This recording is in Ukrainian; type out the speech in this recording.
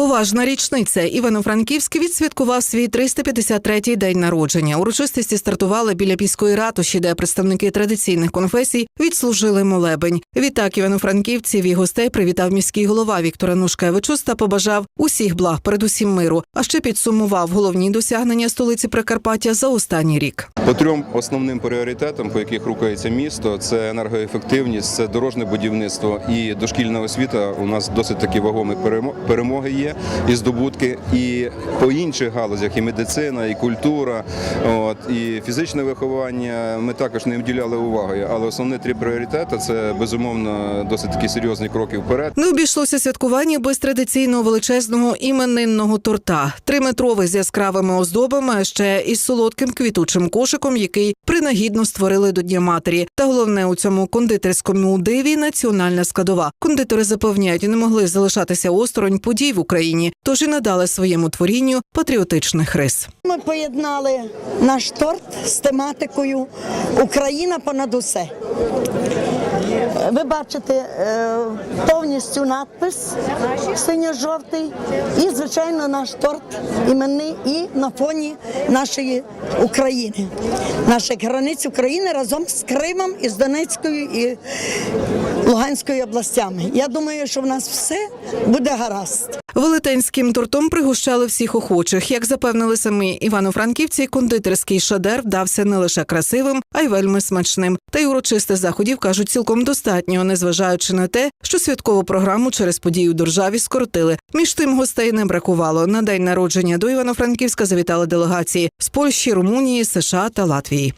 Поважна річниця. Івано-Франківський відсвяткував свій 353-й день народження. Урочистості стартували біля піської ратуші, де представники традиційних конфесій відслужили молебень. Відтак івано-франківців і гостей привітав міський голова Віктор Анушкевичус та побажав усіх благ, передусім миру. А ще підсумував головні досягнення столиці Прикарпаття за останній рік. По трьом основним пріоритетам, по яких рухається місто, це енергоефективність, це дорожне будівництво і дошкільна освіта. У нас досить такі вагомі перемо- перемоги є і здобутки. І по інших галузях, і медицина, і культура, от і фізичне виховання. Ми також не вділяли уваги. Але основні три пріоритети це безумовно досить такі серйозні кроки вперед. Не обійшлося святкування без традиційного величезного іменинного торта. Триметровий з яскравими оздобами, а ще із солодким квітучим кошиком, який принагідно створили до Дня матері. Та головне у цьому кондитерському диві національна складова. Кондитери запевняють, не могли залишатися осторонь подій в Україні, тож і надали своєму творінню патріотичних рис. Ми поєднали наш торт з тематикою Україна понад усе. Ви бачите е, повністю надпис синьо-жовтий і, звичайно, наш торт іменний і на фоні нашої України, наших границь України разом з Кримом і з Донецькою і Луганською областями. Я думаю, що в нас все буде гаразд. Велетенським тортом пригощали всіх охочих. Як запевнили самі івано-франківці, кондитерський шедевр вдався не лише красивим, а й вельми смачним. Та й урочистих заходів кажуть цілком достатньо, незважаючи на те, що святкову програму через подію державі скоротили. Між тим гостей не бракувало. На день народження до Івано-Франківська завітали делегації з Польщі, Румунії, США та Латвії.